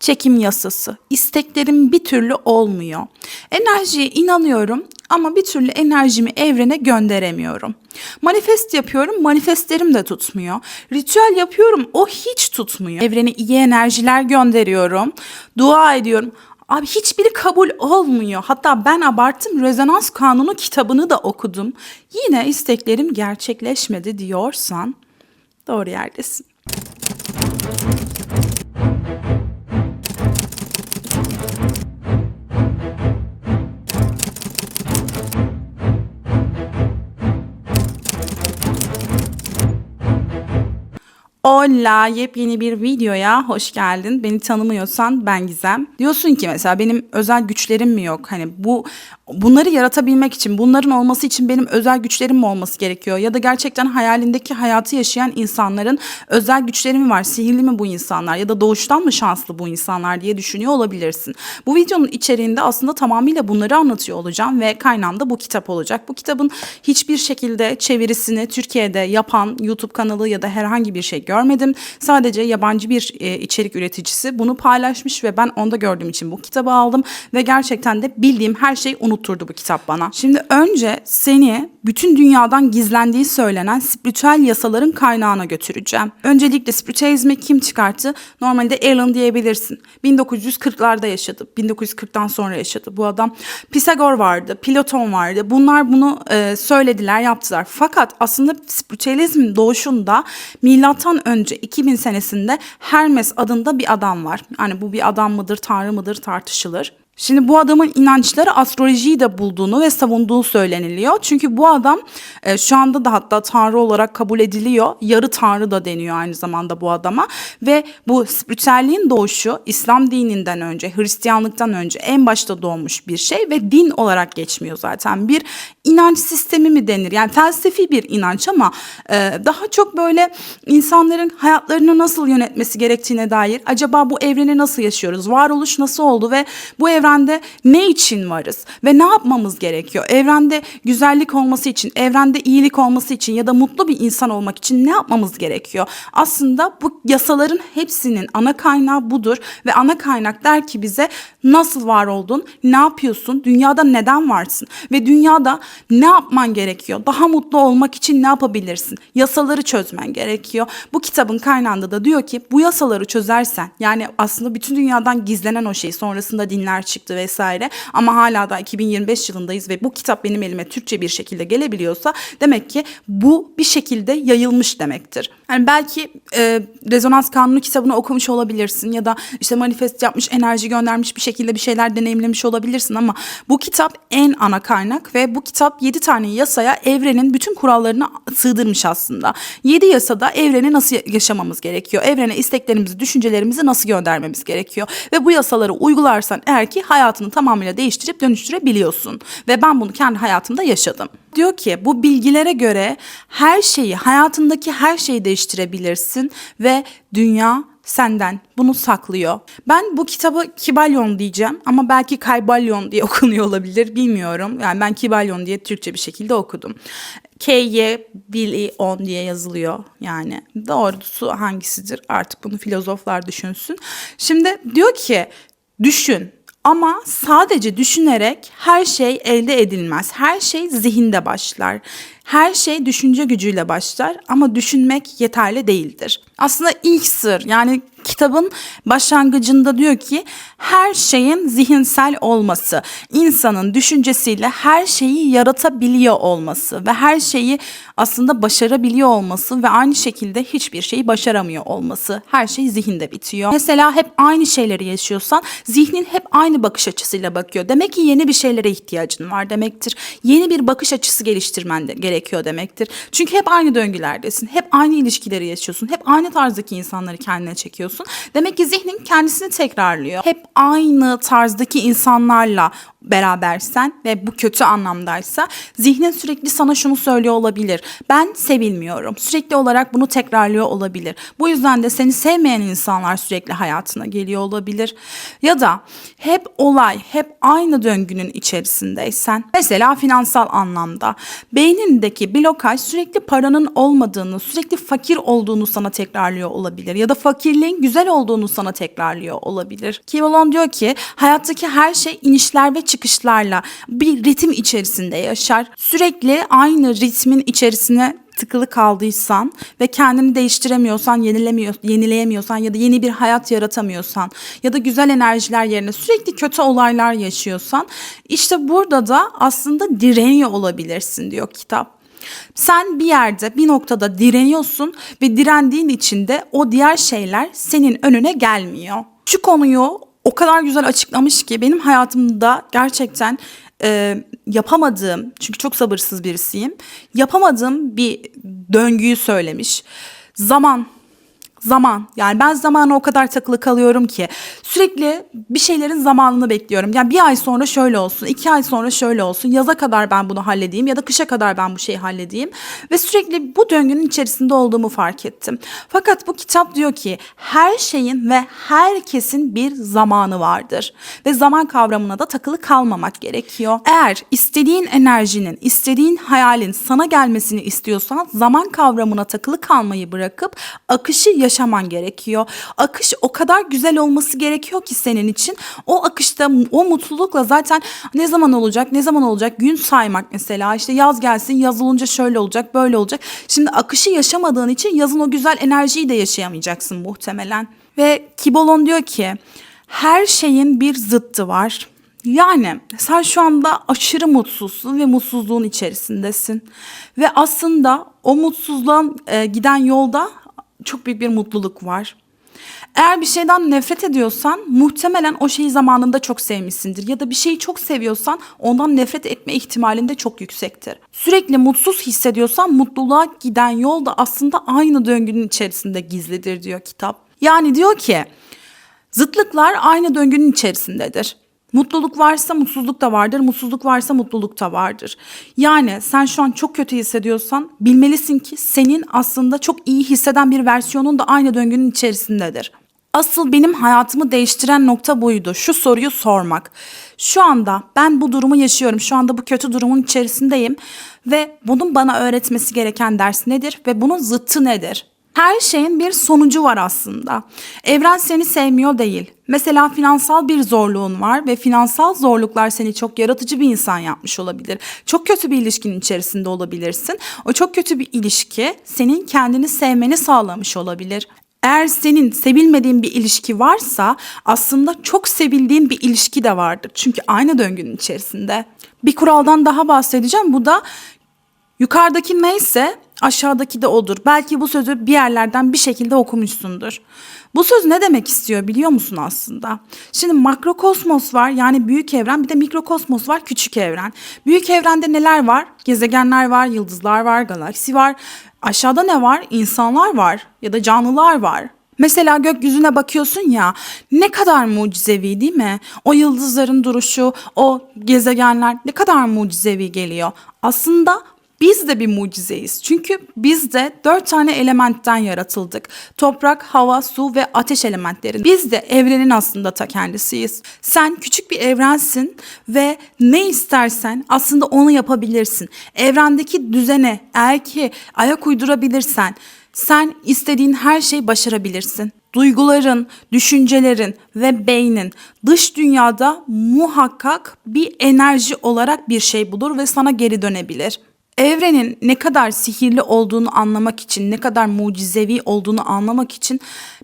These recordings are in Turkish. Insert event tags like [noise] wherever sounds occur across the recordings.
çekim yasası. İsteklerim bir türlü olmuyor. Enerjiye inanıyorum ama bir türlü enerjimi evrene gönderemiyorum. Manifest yapıyorum, manifestlerim de tutmuyor. Ritüel yapıyorum, o hiç tutmuyor. Evrene iyi enerjiler gönderiyorum. Dua ediyorum. Abi hiçbiri kabul olmuyor. Hatta ben abarttım. Rezonans Kanunu kitabını da okudum. Yine isteklerim gerçekleşmedi diyorsan doğru yerdesin. o Hola, yepyeni bir videoya hoş geldin. Beni tanımıyorsan ben Gizem. Diyorsun ki mesela benim özel güçlerim mi yok? Hani bu bunları yaratabilmek için, bunların olması için benim özel güçlerim mi olması gerekiyor? Ya da gerçekten hayalindeki hayatı yaşayan insanların özel güçleri mi var? Sihirli mi bu insanlar? Ya da doğuştan mı şanslı bu insanlar diye düşünüyor olabilirsin. Bu videonun içeriğinde aslında tamamıyla bunları anlatıyor olacağım ve kaynağımda bu kitap olacak. Bu kitabın hiçbir şekilde çevirisini Türkiye'de yapan YouTube kanalı ya da herhangi bir şey görmedim. Sadece yabancı bir e, içerik üreticisi bunu paylaşmış ve ben onda gördüğüm için bu kitabı aldım ve gerçekten de bildiğim her şeyi unutturdu bu kitap bana. Şimdi önce seni bütün dünyadan gizlendiği söylenen spiritüel yasaların kaynağına götüreceğim. Öncelikle spiritüalizmi kim çıkarttı? Normalde Alan diyebilirsin. 1940'larda yaşadı. 1940'tan sonra yaşadı. Bu adam Pisagor vardı, Platon vardı. Bunlar bunu e, söylediler, yaptılar. Fakat aslında spiritüalizmin doğuşunda milattan önce 2000 senesinde Hermes adında bir adam var. Yani bu bir adam mıdır, tanrı mıdır tartışılır. Şimdi bu adamın inançları astrolojiyi de bulduğunu ve savunduğu söyleniliyor. Çünkü bu adam e, şu anda da hatta tanrı olarak kabul ediliyor. Yarı tanrı da deniyor aynı zamanda bu adama. Ve bu spiritüelliğin doğuşu İslam dininden önce, Hristiyanlıktan önce en başta doğmuş bir şey ve din olarak geçmiyor zaten. Bir inanç sistemi mi denir? Yani felsefi bir inanç ama e, daha çok böyle insanların hayatlarını nasıl yönetmesi gerektiğine dair acaba bu evreni nasıl yaşıyoruz? Varoluş nasıl oldu ve bu evrende ne için varız ve ne yapmamız gerekiyor? Evrende güzellik olması için, evrende iyilik olması için ya da mutlu bir insan olmak için ne yapmamız gerekiyor? Aslında bu yasaların hepsinin ana kaynağı budur ve ana kaynak der ki bize nasıl var oldun, ne yapıyorsun, dünyada neden varsın ve dünyada ne yapman gerekiyor? Daha mutlu olmak için ne yapabilirsin? Yasaları çözmen gerekiyor. Bu kitabın kaynağında da diyor ki bu yasaları çözersen yani aslında bütün dünyadan gizlenen o şey sonrasında dinler çıktı vesaire ama hala da 2025 yılındayız ve bu kitap benim elime Türkçe bir şekilde gelebiliyorsa demek ki bu bir şekilde yayılmış demektir. Yani belki e, rezonans kanunu kitabını okumuş olabilirsin ya da işte manifest yapmış, enerji göndermiş bir şekilde bir şeyler deneyimlemiş olabilirsin ama bu kitap en ana kaynak ve bu kitap 7 tane yasaya evrenin bütün kurallarını sığdırmış aslında. 7 yasada evreni nasıl yaşamamız gerekiyor? Evrene isteklerimizi, düşüncelerimizi nasıl göndermemiz gerekiyor? Ve bu yasaları uygularsan eğer ki hayatını tamamıyla değiştirip dönüştürebiliyorsun. Ve ben bunu kendi hayatımda yaşadım. Diyor ki bu bilgilere göre her şeyi, hayatındaki her şeyi değiştirebilirsin ve dünya senden bunu saklıyor. Ben bu kitabı Kibalyon diyeceğim ama belki Kaybalyon diye [laughs] okunuyor olabilir bilmiyorum. Yani ben Kibalyon diye Türkçe bir şekilde okudum. K-Y Billy on diye yazılıyor yani. Doğrusu hangisidir artık bunu filozoflar düşünsün. Şimdi diyor ki düşün ama sadece düşünerek her şey elde edilmez. Her şey zihinde başlar. Her şey düşünce gücüyle başlar ama düşünmek yeterli değildir. Aslında ilk sır yani kitabın başlangıcında diyor ki her şeyin zihinsel olması, insanın düşüncesiyle her şeyi yaratabiliyor olması ve her şeyi aslında başarabiliyor olması ve aynı şekilde hiçbir şeyi başaramıyor olması. Her şey zihinde bitiyor. Mesela hep aynı şeyleri yaşıyorsan zihnin hep aynı bakış açısıyla bakıyor. Demek ki yeni bir şeylere ihtiyacın var demektir. Yeni bir bakış açısı geliştirmen de gerekiyor demektir. Çünkü hep aynı döngülerdesin. Hep aynı ilişkileri yaşıyorsun. Hep aynı tarzdaki insanları kendine çekiyorsun. Demek ki zihnin kendisini tekrarlıyor. Hep aynı tarzdaki insanlarla berabersen ve bu kötü anlamdaysa zihnin sürekli sana şunu söylüyor olabilir. Ben sevilmiyorum. Sürekli olarak bunu tekrarlıyor olabilir. Bu yüzden de seni sevmeyen insanlar sürekli hayatına geliyor olabilir. Ya da hep olay, hep aynı döngünün içerisindeysen mesela finansal anlamda beynindeki blokaj sürekli paranın olmadığını, sürekli fakir olduğunu sana tekrarlıyor olabilir ya da fakirliğin güzel olduğunu sana tekrarlıyor olabilir. Kivalon diyor ki hayattaki her şey inişler ve çıkışlarla bir ritim içerisinde yaşar. Sürekli aynı ritmin içerisine tıkılı kaldıysan ve kendini değiştiremiyorsan, yenilemiyor, yenileyemiyorsan ya da yeni bir hayat yaratamıyorsan ya da güzel enerjiler yerine sürekli kötü olaylar yaşıyorsan işte burada da aslında direniyor olabilirsin diyor kitap. Sen bir yerde bir noktada direniyorsun ve direndiğin için de o diğer şeyler senin önüne gelmiyor. Şu konuyu o kadar güzel açıklamış ki benim hayatımda gerçekten e, yapamadığım çünkü çok sabırsız birisiyim yapamadığım bir döngüyü söylemiş. Zaman Zaman. Yani ben zamana o kadar takılı kalıyorum ki sürekli bir şeylerin zamanını bekliyorum. Yani bir ay sonra şöyle olsun, iki ay sonra şöyle olsun, yaza kadar ben bunu halledeyim ya da kışa kadar ben bu şeyi halledeyim. Ve sürekli bu döngünün içerisinde olduğumu fark ettim. Fakat bu kitap diyor ki her şeyin ve herkesin bir zamanı vardır. Ve zaman kavramına da takılı kalmamak gerekiyor. Eğer istediğin enerjinin, istediğin hayalin sana gelmesini istiyorsan zaman kavramına takılı kalmayı bırakıp akışı yaşaman gerekiyor. Akış o kadar güzel olması gerekiyor ki senin için. O akışta o mutlulukla zaten ne zaman olacak, ne zaman olacak gün saymak mesela. işte yaz gelsin, yaz olunca şöyle olacak, böyle olacak. Şimdi akışı yaşamadığın için yazın o güzel enerjiyi de yaşayamayacaksın muhtemelen. Ve Kibolon diyor ki her şeyin bir zıttı var. Yani sen şu anda aşırı mutsuzsun ve mutsuzluğun içerisindesin. Ve aslında o mutsuzluğa e, giden yolda çok büyük bir mutluluk var. Eğer bir şeyden nefret ediyorsan muhtemelen o şeyi zamanında çok sevmişsindir. Ya da bir şeyi çok seviyorsan ondan nefret etme ihtimalin de çok yüksektir. Sürekli mutsuz hissediyorsan mutluluğa giden yol da aslında aynı döngünün içerisinde gizlidir diyor kitap. Yani diyor ki zıtlıklar aynı döngünün içerisindedir. Mutluluk varsa mutsuzluk da vardır, mutsuzluk varsa mutluluk da vardır. Yani sen şu an çok kötü hissediyorsan bilmelisin ki senin aslında çok iyi hisseden bir versiyonun da aynı döngünün içerisindedir. Asıl benim hayatımı değiştiren nokta buydu. Şu soruyu sormak. Şu anda ben bu durumu yaşıyorum. Şu anda bu kötü durumun içerisindeyim ve bunun bana öğretmesi gereken ders nedir ve bunun zıttı nedir? Her şeyin bir sonucu var aslında. Evren seni sevmiyor değil. Mesela finansal bir zorluğun var ve finansal zorluklar seni çok yaratıcı bir insan yapmış olabilir. Çok kötü bir ilişkinin içerisinde olabilirsin. O çok kötü bir ilişki senin kendini sevmeni sağlamış olabilir. Eğer senin sevilmediğin bir ilişki varsa aslında çok sevildiğin bir ilişki de vardır. Çünkü aynı döngünün içerisinde. Bir kuraldan daha bahsedeceğim. Bu da yukarıdaki neyse aşağıdaki de odur. Belki bu sözü bir yerlerden bir şekilde okumuşsundur. Bu söz ne demek istiyor biliyor musun aslında? Şimdi makrokosmos var yani büyük evren bir de mikrokosmos var küçük evren. Büyük evrende neler var? Gezegenler var, yıldızlar var, galaksi var. Aşağıda ne var? İnsanlar var ya da canlılar var. Mesela gökyüzüne bakıyorsun ya ne kadar mucizevi değil mi? O yıldızların duruşu, o gezegenler ne kadar mucizevi geliyor. Aslında biz de bir mucizeyiz. Çünkü biz de dört tane elementten yaratıldık. Toprak, hava, su ve ateş elementleri. Biz de evrenin aslında ta kendisiyiz. Sen küçük bir evrensin ve ne istersen aslında onu yapabilirsin. Evrendeki düzene eğer ki ayak uydurabilirsen sen istediğin her şeyi başarabilirsin. Duyguların, düşüncelerin ve beynin dış dünyada muhakkak bir enerji olarak bir şey bulur ve sana geri dönebilir. Evrenin ne kadar sihirli olduğunu anlamak için, ne kadar mucizevi olduğunu anlamak için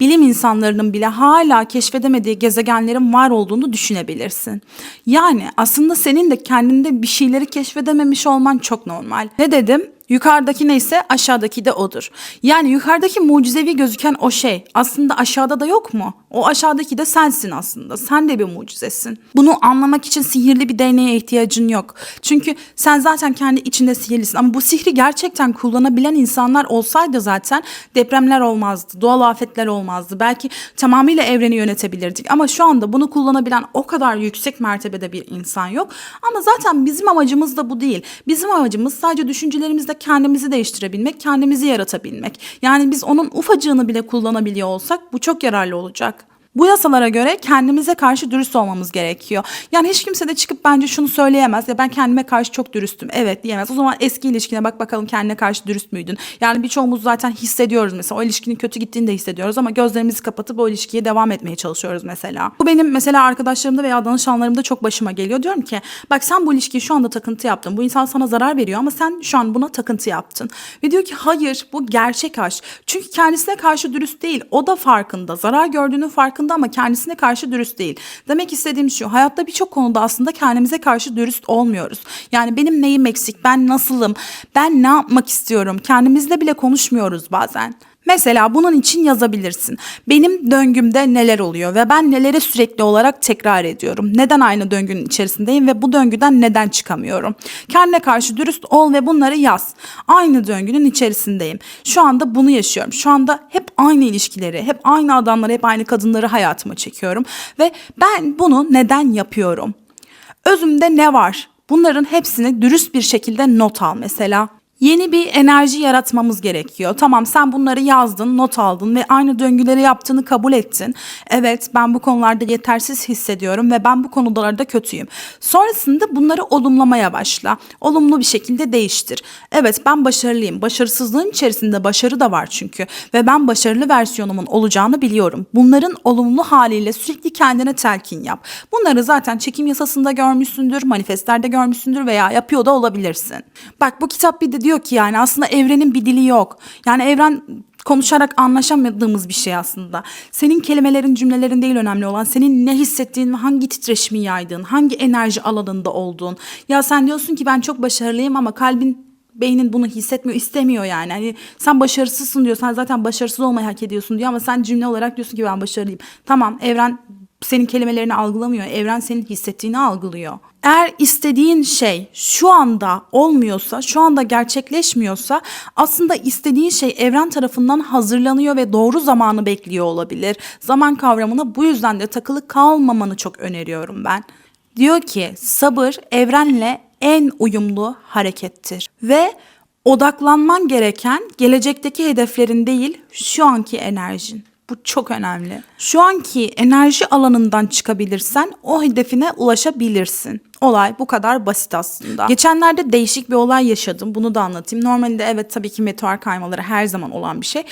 bilim insanlarının bile hala keşfedemediği gezegenlerin var olduğunu düşünebilirsin. Yani aslında senin de kendinde bir şeyleri keşfedememiş olman çok normal. Ne dedim? Yukarıdaki neyse aşağıdaki de odur. Yani yukarıdaki mucizevi gözüken o şey aslında aşağıda da yok mu? O aşağıdaki de sensin aslında. Sen de bir mucizesin. Bunu anlamak için sihirli bir değneğe ihtiyacın yok. Çünkü sen zaten kendi içinde sihirlisin. Ama bu sihri gerçekten kullanabilen insanlar olsaydı zaten depremler olmazdı. Doğal afetler olmazdı. Belki tamamıyla evreni yönetebilirdik. Ama şu anda bunu kullanabilen o kadar yüksek mertebede bir insan yok. Ama zaten bizim amacımız da bu değil. Bizim amacımız sadece düşüncelerimizle kendimizi değiştirebilmek, kendimizi yaratabilmek. Yani biz onun ufacığını bile kullanabiliyor olsak bu çok yararlı olacak. Bu yasalara göre kendimize karşı dürüst olmamız gerekiyor. Yani hiç kimse de çıkıp bence şunu söyleyemez. Ya ben kendime karşı çok dürüstüm. Evet diyemez. O zaman eski ilişkine bak bakalım kendine karşı dürüst müydün? Yani birçoğumuz zaten hissediyoruz mesela. O ilişkinin kötü gittiğini de hissediyoruz ama gözlerimizi kapatıp o ilişkiye devam etmeye çalışıyoruz mesela. Bu benim mesela arkadaşlarımda veya danışanlarımda çok başıma geliyor. Diyorum ki bak sen bu ilişkiyi şu anda takıntı yaptın. Bu insan sana zarar veriyor ama sen şu an buna takıntı yaptın. Ve diyor ki hayır bu gerçek aşk. Çünkü kendisine karşı dürüst değil. O da farkında. Zarar gördüğünün farkında ama kendisine karşı dürüst değil. Demek istediğim şu. Hayatta birçok konuda aslında kendimize karşı dürüst olmuyoruz. Yani benim neyim eksik? Ben nasılım? Ben ne yapmak istiyorum? Kendimizle bile konuşmuyoruz bazen. Mesela bunun için yazabilirsin. Benim döngümde neler oluyor ve ben neleri sürekli olarak tekrar ediyorum? Neden aynı döngünün içerisindeyim ve bu döngüden neden çıkamıyorum? Kendine karşı dürüst ol ve bunları yaz. Aynı döngünün içerisindeyim. Şu anda bunu yaşıyorum. Şu anda hep aynı ilişkileri, hep aynı adamları, hep aynı kadınları hayatıma çekiyorum ve ben bunu neden yapıyorum? Özümde ne var? Bunların hepsini dürüst bir şekilde not al mesela. Yeni bir enerji yaratmamız gerekiyor. Tamam sen bunları yazdın, not aldın ve aynı döngüleri yaptığını kabul ettin. Evet ben bu konularda yetersiz hissediyorum ve ben bu konularda kötüyüm. Sonrasında bunları olumlamaya başla. Olumlu bir şekilde değiştir. Evet ben başarılıyım. Başarısızlığın içerisinde başarı da var çünkü. Ve ben başarılı versiyonumun olacağını biliyorum. Bunların olumlu haliyle sürekli kendine telkin yap. Bunları zaten çekim yasasında görmüşsündür, manifestlerde görmüşsündür veya yapıyor da olabilirsin. Bak bu kitap bir de diyor ki yani aslında evrenin bir dili yok. Yani evren konuşarak anlaşamadığımız bir şey aslında. Senin kelimelerin, cümlelerin değil önemli olan. Senin ne hissettiğin ve hangi titreşimi yaydığın, hangi enerji alanında olduğun. Ya sen diyorsun ki ben çok başarılıyım ama kalbin beynin bunu hissetmiyor, istemiyor yani. Hani sen başarısızsın diyor. Sen zaten başarısız olmayı hak ediyorsun diyor ama sen cümle olarak diyorsun ki ben başarılıyım. Tamam, evren senin kelimelerini algılamıyor. Evren senin hissettiğini algılıyor. Eğer istediğin şey şu anda olmuyorsa, şu anda gerçekleşmiyorsa aslında istediğin şey evren tarafından hazırlanıyor ve doğru zamanı bekliyor olabilir. Zaman kavramına bu yüzden de takılı kalmamanı çok öneriyorum ben. Diyor ki sabır evrenle en uyumlu harekettir ve odaklanman gereken gelecekteki hedeflerin değil şu anki enerjin. Bu çok önemli. Şu anki enerji alanından çıkabilirsen o hedefine ulaşabilirsin. Olay bu kadar basit aslında. Geçenlerde değişik bir olay yaşadım. Bunu da anlatayım. Normalde evet tabii ki meteor kaymaları her zaman olan bir şey.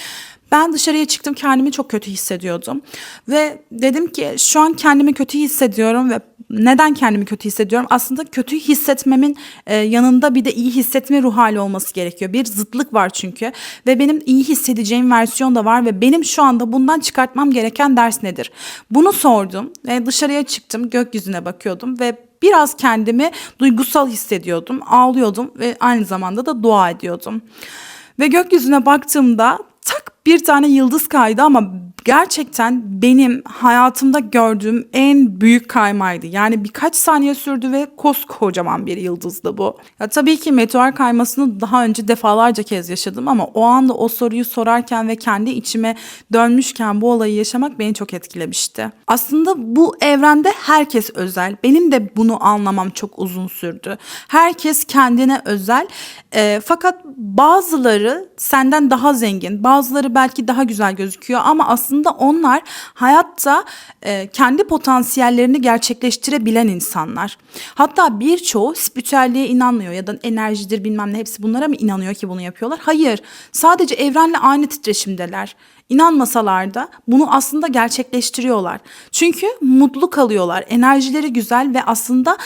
Ben dışarıya çıktım kendimi çok kötü hissediyordum. Ve dedim ki şu an kendimi kötü hissediyorum ve neden kendimi kötü hissediyorum? Aslında kötü hissetmemin e, yanında bir de iyi hissetme ruh hali olması gerekiyor. Bir zıtlık var çünkü ve benim iyi hissedeceğim versiyon da var ve benim şu anda bundan çıkartmam gereken ders nedir? Bunu sordum ve dışarıya çıktım gökyüzüne bakıyordum ve biraz kendimi duygusal hissediyordum, ağlıyordum ve aynı zamanda da dua ediyordum. Ve gökyüzüne baktığımda bir tane yıldız kaydı ama gerçekten benim hayatımda gördüğüm en büyük kaymaydı. Yani birkaç saniye sürdü ve koskocaman bir yıldızdı bu. Ya tabii ki meteor kaymasını daha önce defalarca kez yaşadım ama o anda o soruyu sorarken ve kendi içime dönmüşken bu olayı yaşamak beni çok etkilemişti. Aslında bu evrende herkes özel. Benim de bunu anlamam çok uzun sürdü. Herkes kendine özel. E, fakat bazıları senden daha zengin, bazıları belki daha güzel gözüküyor ama aslında onlar hayatta e, kendi potansiyellerini gerçekleştirebilen insanlar. Hatta birçoğu spiritüelliğe inanmıyor ya da enerjidir bilmem ne hepsi bunlara mı inanıyor ki bunu yapıyorlar? Hayır. Sadece evrenle aynı titreşimdeler. İnanmasalar da bunu aslında gerçekleştiriyorlar. Çünkü mutlu kalıyorlar. Enerjileri güzel ve aslında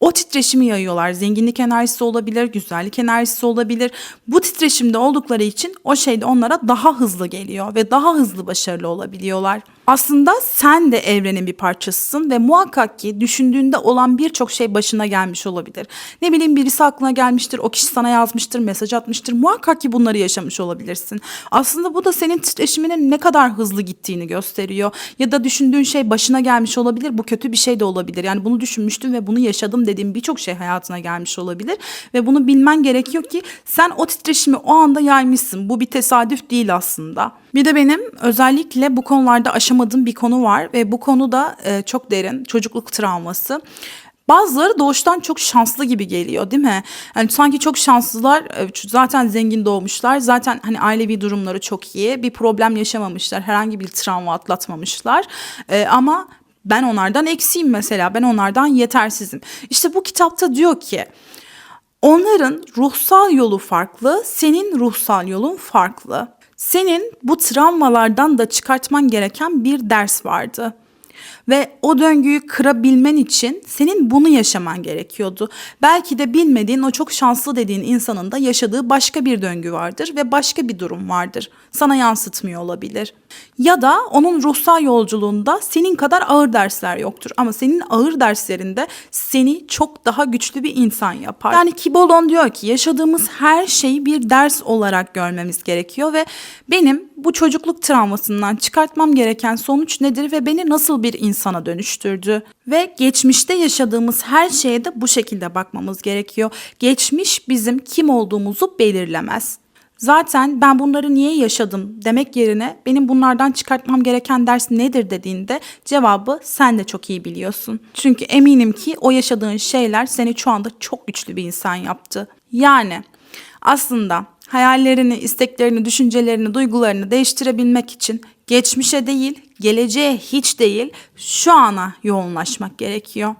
o titreşimi yayıyorlar. Zenginlik enerjisi olabilir, güzellik enerjisi olabilir. Bu titreşimde oldukları için o şey de onlara daha hızlı geliyor ve daha hızlı başarılı olabiliyorlar. Aslında sen de evrenin bir parçasısın ve muhakkak ki düşündüğünde olan birçok şey başına gelmiş olabilir. Ne bileyim birisi aklına gelmiştir, o kişi sana yazmıştır, mesaj atmıştır. Muhakkak ki bunları yaşamış olabilirsin. Aslında bu da senin titreşiminin ne kadar hızlı gittiğini gösteriyor. Ya da düşündüğün şey başına gelmiş olabilir. Bu kötü bir şey de olabilir. Yani bunu düşünmüştüm ve bunu yaşadım dediğim birçok şey hayatına gelmiş olabilir. Ve bunu bilmen gerekiyor ki sen o titreşimi o anda yaymışsın. Bu bir tesadüf değil aslında. Bir de benim özellikle bu konularda aşamadığım bir konu var ve bu konu da e, çok derin çocukluk travması. Bazıları doğuştan çok şanslı gibi geliyor değil mi? Yani sanki çok şanslılar e, zaten zengin doğmuşlar zaten hani ailevi durumları çok iyi bir problem yaşamamışlar herhangi bir travma atlatmamışlar E, ama ben onlardan eksiyim mesela ben onlardan yetersizim. İşte bu kitapta diyor ki Onların ruhsal yolu farklı, senin ruhsal yolun farklı. Senin bu travmalardan da çıkartman gereken bir ders vardı. Ve o döngüyü kırabilmen için senin bunu yaşaman gerekiyordu. Belki de bilmediğin o çok şanslı dediğin insanın da yaşadığı başka bir döngü vardır ve başka bir durum vardır. Sana yansıtmıyor olabilir. Ya da onun ruhsal yolculuğunda senin kadar ağır dersler yoktur. Ama senin ağır derslerinde seni çok daha güçlü bir insan yapar. Yani Kibolon diyor ki yaşadığımız her şeyi bir ders olarak görmemiz gerekiyor ve benim bu çocukluk travmasından çıkartmam gereken sonuç nedir ve beni nasıl bir insana dönüştürdü? Ve geçmişte yaşadığımız her şeye de bu şekilde bakmamız gerekiyor. Geçmiş bizim kim olduğumuzu belirlemez. Zaten ben bunları niye yaşadım demek yerine benim bunlardan çıkartmam gereken ders nedir dediğinde cevabı sen de çok iyi biliyorsun. Çünkü eminim ki o yaşadığın şeyler seni şu anda çok güçlü bir insan yaptı. Yani aslında hayallerini, isteklerini, düşüncelerini, duygularını değiştirebilmek için geçmişe değil, geleceğe hiç değil, şu ana yoğunlaşmak gerekiyor.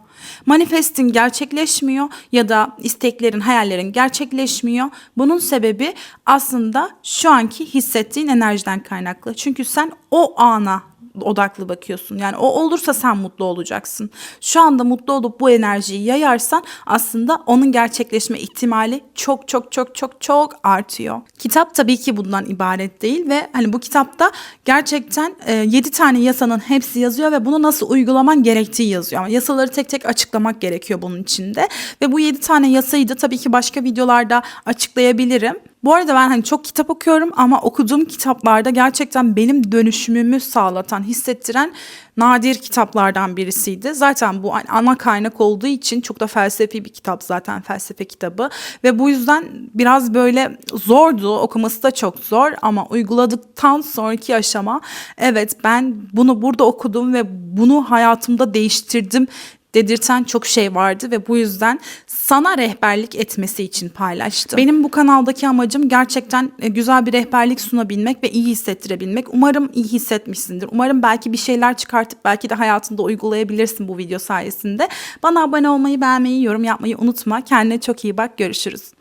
Manifestin gerçekleşmiyor ya da isteklerin, hayallerin gerçekleşmiyor. Bunun sebebi aslında şu anki hissettiğin enerjiden kaynaklı. Çünkü sen o ana odaklı bakıyorsun. Yani o olursa sen mutlu olacaksın. Şu anda mutlu olup bu enerjiyi yayarsan aslında onun gerçekleşme ihtimali çok çok çok çok çok artıyor. Kitap tabii ki bundan ibaret değil ve hani bu kitapta gerçekten e, 7 tane yasanın hepsi yazıyor ve bunu nasıl uygulaman gerektiği yazıyor. Ama yasaları tek tek açıklamak gerekiyor bunun içinde. Ve bu 7 tane yasayı da tabii ki başka videolarda açıklayabilirim. Bu arada ben hani çok kitap okuyorum ama okuduğum kitaplarda gerçekten benim dönüşümümü sağlatan, hissettiren nadir kitaplardan birisiydi. Zaten bu ana kaynak olduğu için çok da felsefi bir kitap zaten felsefe kitabı ve bu yüzden biraz böyle zordu. Okuması da çok zor ama uyguladıktan sonraki aşama evet ben bunu burada okudum ve bunu hayatımda değiştirdim dedirten çok şey vardı ve bu yüzden sana rehberlik etmesi için paylaştım. Benim bu kanaldaki amacım gerçekten e, güzel bir rehberlik sunabilmek ve iyi hissettirebilmek. Umarım iyi hissetmişsindir. Umarım belki bir şeyler çıkartıp belki de hayatında uygulayabilirsin bu video sayesinde. Bana abone olmayı, beğenmeyi, yorum yapmayı unutma. Kendine çok iyi bak. Görüşürüz.